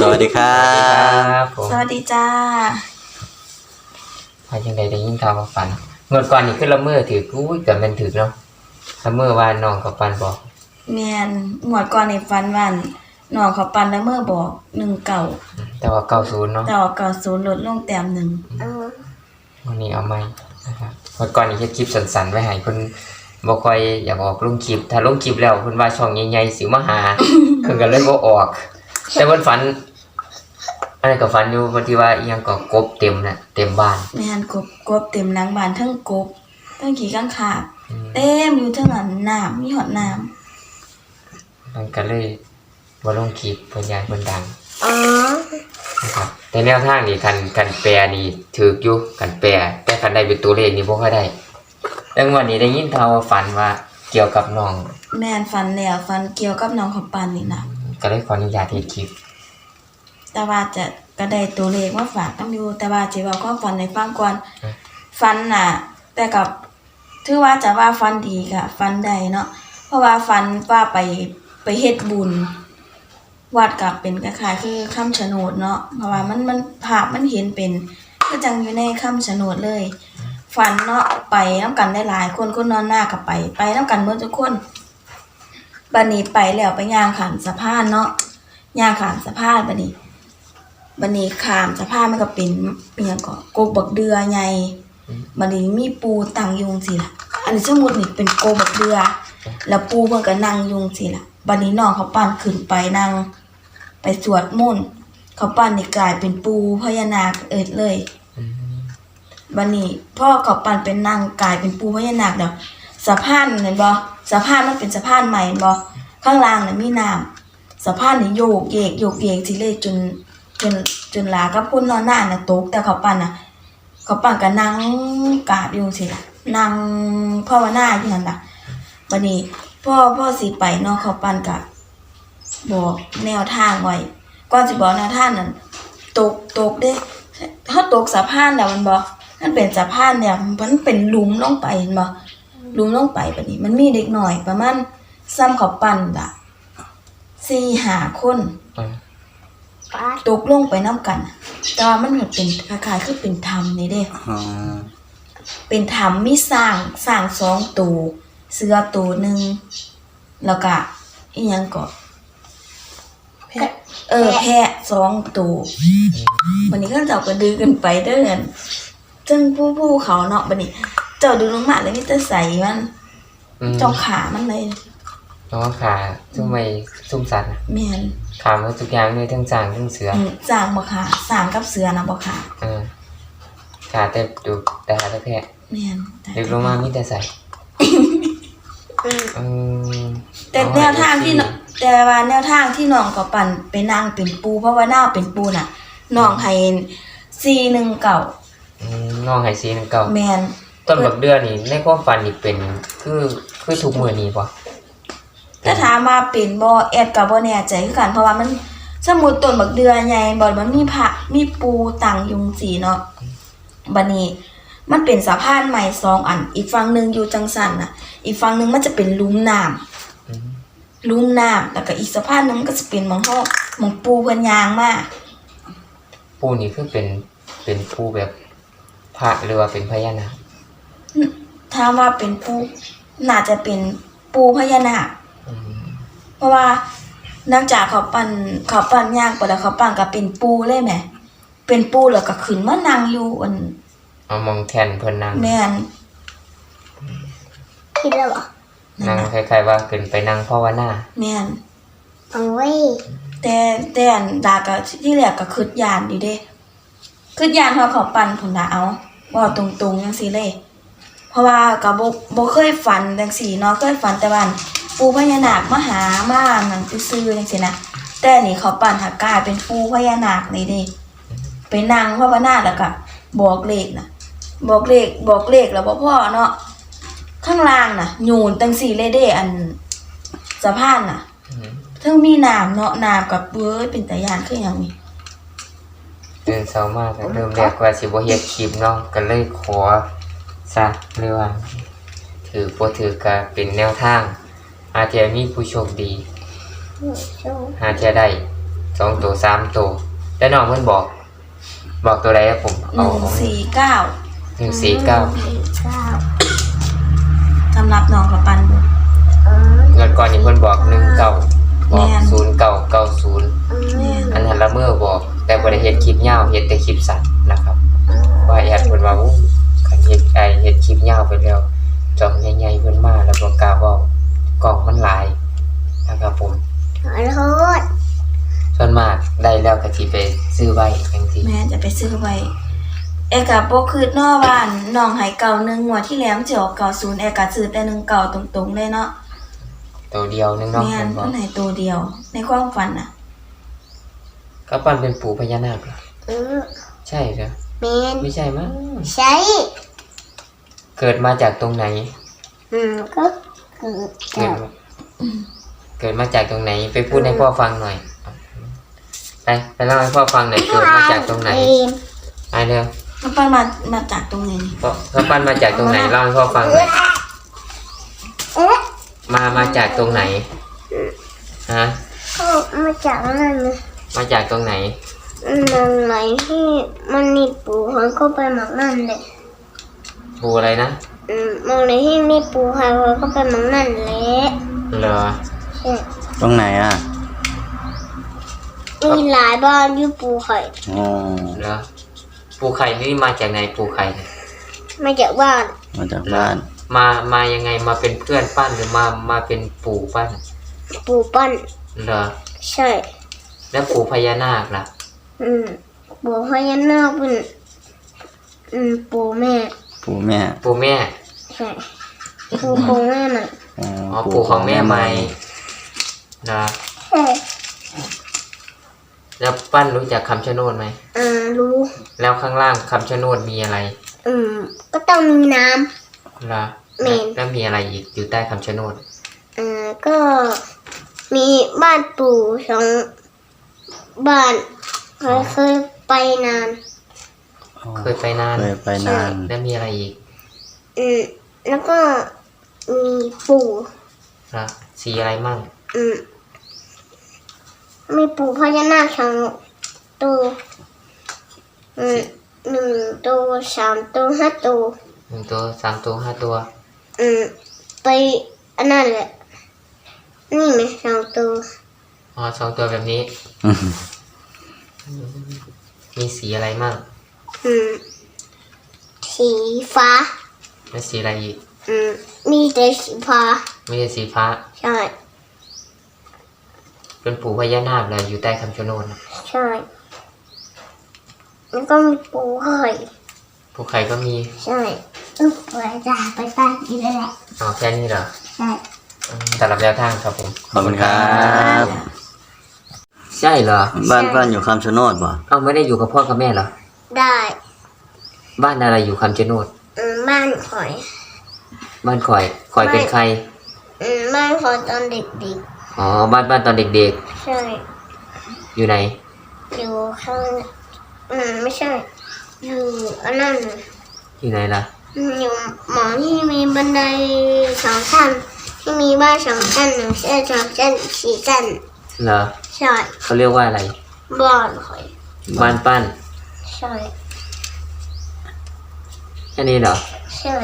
สวัสดีครัครับบผมสวัสดีจ้าพายังไงได้ยินข่าวกับฝันเมื่อก่อนนี่คือละเมอถืออุ้ยเกิดมันถือเนาะละเมอว่าน้องกับปันบอกแมนหมวดก่อนในฟันวันน้องเขาปันแล้วเมื่อบอกหนึ่งเก่าแต่ว่าเก้าศูนย์เนาะแต่ว่าเก่าศูนย์ลดลงแต้มหนึ่งวันนี้เอาไหมนะครับเมื่อก่อนนี่แค่คลิปสั้นๆไว้ให้คนบ่ค่อยอยากออกลงคลิป ถ้าลงคลิปแล้วเพิ่นว่าช่องใหญ่ๆสิมาหาเพิ่นก็เลยบ่ออก แต่เพิ่นฝัน อันนี้นก็ฝันอยู่วันที่ว่าอีหยังก็กบเต็มน่ะเต็มบ้าน แมนกบกบเต็มหล้างบานทั้งกบทั้งขี่ข้างขาดอืม เต็มอยู่ทั้งนั้นน้ำมีหอดน้มันก็เลยบ่ลงคลิปเพิ่นยานเพิ่นดังอ๋อนะครับแต่แนวทางนี่คันคันแปรนี่ถืออยู่คันแปรแต่คันได้เป็นตัวเลขนี่บ่ค่อยได้แล้ววันนี้ได้ยินข่าวว่าฝันว่าเกี่ยวกับน้องำแมนฟันแล้วฟันเกี่ยวกับน้องเขาปันนี่นะก็เลยขออนุญาตเฮ็ดคลิป แต่ว่าจะก็ได้ตัวเลขมาฝากต้องอยู่ แต่ว่าจะบอกก็ฟันในฟังก่อนฟันน่ะ แต่กับถือว่าจะว่าฟันดีค่ะฟันได้เนาะเพราะว่าฟันว่าไปไปเฮ็ดบุญ วัดกับเป็นคล้ายๆคือคำชะโนดเนาะเพราะว่ามันมันภาพมันเห็นเป็นก็จังอยู่ในคำชะโนดเลย ฝันเนาะไปน้ำกันได้หลายคนคนนอนหน้ากับไป ไปน้ำกันเมื่อทุกคนบันนี้ไปแล้วไปย่างขามสะพานเนาะย่างขามสะพานบันนี้ บันนี้ขามสะพานมันก็เป็นเป็นหยังก็โกบักเดือใหญ่บันนี้มีปูตั้งยุงสิล่ะ อันนี้สมมุตินี่เป็นโกบักเดือ แล้วปูเพิ่นก็นั่งยุงสิล่ะบันนี้น้องเขาปั้นขึ้นไปนั่ง ไปสวดมนต์เขาปั้นนี่กลายเป็นปูพญานาคเอิดเลยบันนี้พ่อเขาปั่นเป็นนางกลายเป็นปูพญานาคเดี๋ยวสะพานเห็นบ่สะพานมันเป็นสะพานใหม่เห็นบ่ข้างล่างน่ะมีน้ำสะพานนี่โยกเยกโยกเยกสิเลยจน จนจนลากับพุ่นนอนหน้าน่ะตกแต่เขาปั่นน่ะ เขาปั่นก็นั่งกราบอยู่สิล่ะนั่งภาวนาอยู่นั่นล่ะบัดนี้พ่อพ่อสิไปเนาะเขาปั่นก็บอกแนวทางไว้ก่อนสิบอกแนวทางนั้นตกตกเด้ถ้าตกสะพานแล้วมันบ่มันเป็นสะพานเนี่ยมันเป็นหลุมลงไปเห็นบ่หลุมลงไปแบบนี้ มันมีเด็กหน่อยประมาณซ้ำเขาปั่นละสี่หาคนอืมป้า ตกลงไปน้ำกัน แต่ว่ามันเหมือนเป็นคล้ายๆคือเป็นธรรมนี่เด้อ๋อเป็นธรรมมีสร้างสร้างสองตัวเสือตัวหนึ่งแล้วก็อีหยังก็เออ แพะสองตัววันนี้ก็เจ้าก็ดื้อกันไปเด้อเงินจึงผู้ผู้เขาเนาะบัดนี้ เจ้าดูลงมาแล้วมีแต่ใส่มัน อืม เจ้าขามันเลย น้องขาซุ่มไม่ซุ่มสัตว์น่ะแม่นขามันทุกอย่างเลยทั้งจางทั้งเสืออืมสร้างบ่ขาสร้างกับเสือนะบ่ขาเออขาแต่ดูแต่หาแต่แพ้แม่นแต่เด็กลงมามีแต่ใส่อืมอืมแต่แนวทางที่น้องแต่ว่าแนวทางที่น้องเขาปั่นไปนั่งเป็นปูเพราะว่าหน้าเป็นปูน่ะน้องให้419อืมน้องไฮซีนึงเก่าแม่นต้นบักเดือนนี่ในความฝันนี่เป็นคือคือทุกมือนี่ปะ ถ้าถามว่าเป็นบ่แอดก็บ่แน่ใจคือกันเพราะว่ามันสมมุติต้นบักเดือใหญ่บ่มันมีพระมีปูตั้งอยุงสีเนาะบัดนี้มันเป็นสะพานใหม่สองอัน อีกฝั่งหนึงอยู่จังสันน่ะอีกฝั่งหนึงมันจะเป็นหลุมน้ำอืมหลุมน้ำแล้วก็อีกสะพานหนึงมันก็จะเป็นหมองเฮาหมองปูเพิ่นยางมาปูนี่คือเป็นเป็นปูแบบพระหรือว่าเป็นพญานาคถามว่าเป็นปูน่าจะเป็นปูพญานาคอืม เพราะว่าหลังจากเขาปั่นเขาปั่นย่างไปแล้วเขาปั่นก็เป็นปูเลยแหมเป็นปูแล้วก็ขึ้นมานั่งอยู่อันเอามองแทนเพิ่นนั่งแม่นคิดแล้วเหรอนั่งคล้ายๆว่าขึ้นไปนั่งภาวนาแม่นเอาไว้แต่แต่อันดาก็ที่แรกก็คิดยานอยู่เด้คิดยานเพราะเขาปั่นผลละเอาว่าตรงๆจังซี่เลย เพราะว่าก็บ่บ่เคยฝันจังซี่เนาะเคยฝันแต่ว่า ปูพญานาคมาหามานั่นซื่อจังซี่นะแต่อันนี่เขาปั่นหากลายเป็นปูพญานาคเลยเด้ไปนั่งภาวนาแล้วก็บอกเลขนะบอกเลขบอกเลขแล้วบ่พ่อเนาะข้างล่างน่ะโยนตังสี่เลยเด้อันสะพานน่ะทั้งมีน้ำเนาะน้ำกับเบ้ยเป็นตายานคือหยังนี่ตื่นเช้ามากเริ่มแรกว่าสิบ่เฮ็ดคลิปเนาะก็เลยขอซะหรือว่าถือบ่ถือก็เป็นแนวทาง อาจจะมีผู้โชคดีหนูชูหาเทียได้สองตัวสามตัวแล้วน้องเพิ่นบอก บอกตัวใดครับผมหเอานึ่งสี่เก้าหนึ่งสี่เก้าสี่เก้าสำหรับน้องกับปันบุเออเงินก่อนนี่เพิ่นบอกหนึ่งเก้าบอกแม่น ศูนย์เก้าเก้าศูนย์เออแม่นอันนั้นละเมื่อบอก แต่บ่ได้เฮ็ดคลิปยาวเฮ็ดแต่คลิปสั้นนะครับ ว่าแอดเพิ่นว่าอู้คันเฮ็ดไอเฮ็ดคลิปยาวไปแล้วจองใหญ่ๆเพิ่นมาแล้วบ่กล้าเว้า กล้องมันหลายนะครับผมขอโทษส่วนมากได้แล้วก็สิไปซื้อไว้จังซี่แม่จะไปซื้อไว้เอกาโบคืดนอบ้านน้องใหายเก่าหนึ่งงวดที่แล้วมันจะออกเก่าศูนย์เอกาซื้อแต่หนึ่งเก่าตรงๆเลยเนาะตัวเดียวนึงเนาะแม่เพิ่นนบอเพิ่กนให้ตัวเดียว ในความฝันน่ะก็ปั้นเป็นปู่พญานาคเหรอเออใช่เหรอเมนไม่ใช่มั้งใช่เกิดมาจากตรงไหนอืมก็คือ เกิเกิดดมาเกิดมาจากตรงไหน ไปพูดให้พ่อฟังหน่อย ไปไปเล่าให้พ่อฟังหน่อยเกิดมาจากตรงไหนเมนไปเร็วมันปั้นมามาจากตรงไหนนี่พ่อพ่อปั้นมาจากตรงไหนเล่าให้พ่อฟังหน่อยเอ๊ะมามาจากตรงไหนฮะก็มาจากนั่นนะมาจากตรงไหนมันไหนที่มันมีปูเขาก็ไปหมักนั่นเลยปู่อะไรนะอื มมองไหนที่มีปูเขาก็ไปหมักนั่นแหละเหรอใช่ตรงไหนอะมีหลายบ้านอยู่ปูไข่อ๋อเหรอปู่ไข่นี่มาจากไหนปู่ไข่เนี่ยมาจากบ้านมาจากบ้านมามายังไงมาเป็นเพื่อนปั้นหรือมามาเป็นปู่ปั้นปูปั้นเหรอใช่ แล้วปู่พญานาคล่ะ อืมปูพญานาคเป็นอืมปูแม่ปู่แม่ ปู่แม่ ใช่ปูของแม่มันอ๋ออ๋อปู่ของแม่ใหม่นะใช่แล้วปั้นรู้จักคำชะโนดไหม อ่ารู้ แล้วข้างล่างคำชะโนดมีอะไรอืม ก็ต้องมีน้ล่ะมีแล้วแล้วมีอะไรอีกอยู่ใต้คำชะโนดำอ่าก็มีบ้านปู่สองบ้านเคยเคยไปนาน อ๋อเคยไปนาน เคยไปนาน แล้วมีอะไรอีก อืม แล้วก็มีปู่ล่ะสีอะไรมั่งอืมมีปู่พญานาคสองตัวอืมหนึ่งตัวสามตัวห้าตัวหนึ่งตัวสามตัวห้าตัว อืมไปอันนั้นแหละนี่ไหมสองตัวอ๋อสองตัวแบบนี้อืมมีสีอะไรมั่งอืมสีฟ้า แล้วสีอะไรอีก อืมมีแต่สีฟ้าไม่ใช่สีฟ้า ใช่ เป็นปู่พญานาคเลยอยู่ใต้คำชะโนดนะใช่ แล้วก็มีปูไข่ปู่ไข่ก็มีใช่อึ๊บไปจ้าไปตั้งอีกแล้วแหละอ๋อแค่นี้เหรอ ใช่อืมสำหรับแนวทางครับผม ขอบคุณครับ ใช่เหรอ บ้านบ้านอยู่คำชะโนดป่ะเอาไม่ได้อยู่กับพ่อกับแม่เหรอ ได้ บ้านอะไรอยู่คำชะโนดอืม บ้านข่อย บ้านคอยคอยเป็นใคร อืมบ้านข่อยตอนเด็กอ๋อ บ้านบ้านตอนเด็กๆ ใช่ๆอยู่ไหน อยู่ข้างอืมไม่ใช่ อยู่อันนั้นน่ะอยู่ไหนล่ะอืมอยู่หมอที่มีบันไดสองชั้นที่มีบ้านสองชั้นหนึ่งชั้นสองชั้นสี่ชั้นเหรอ ใช่ เขาเรียกว่าอะไร บ้านข่อย บ้านปั้น ใช่ แค่นี้เหรอ ใช่